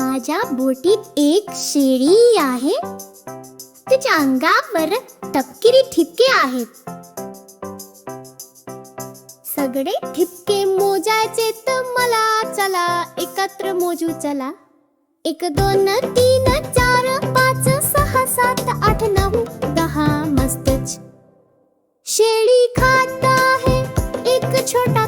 माझ्या बोटीत एक शेळी आहे. तिच्या अंगावर तपकिरी ठिपके आहेत. सगळे ठिपके मोजायचे तर मला चला एकत्र मोजू चला. एक दोन तीन चार पाच सहा सात आठ नऊ दहा मस्तच. शेळी खात आहे एक छोटा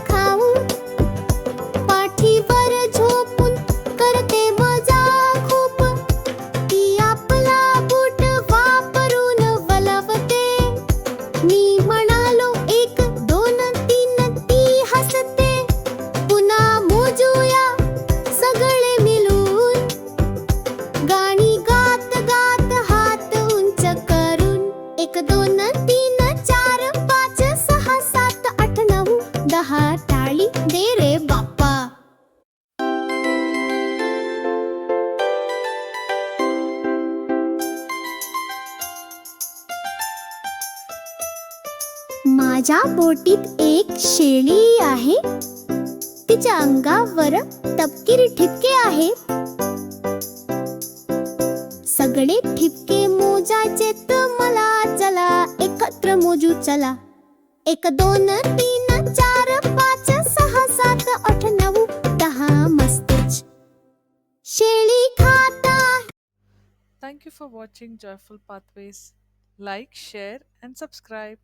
दोन तीन चार पाच सहा सात आठ नऊ दहा टाळी दे रे बाप्पा. माझ्या बोटीत एक शेळी आहे. तिच्या अंगावर तपकिरी ठिपके आहेत. सगळे ठिपके मोजाचे तर मित्र मोजू चला. एक दोन तीन चार पाच सहा सात आठ नऊ दहा मस्त शेळी खाता thank you for watching Joyful Pathways like share and subscribe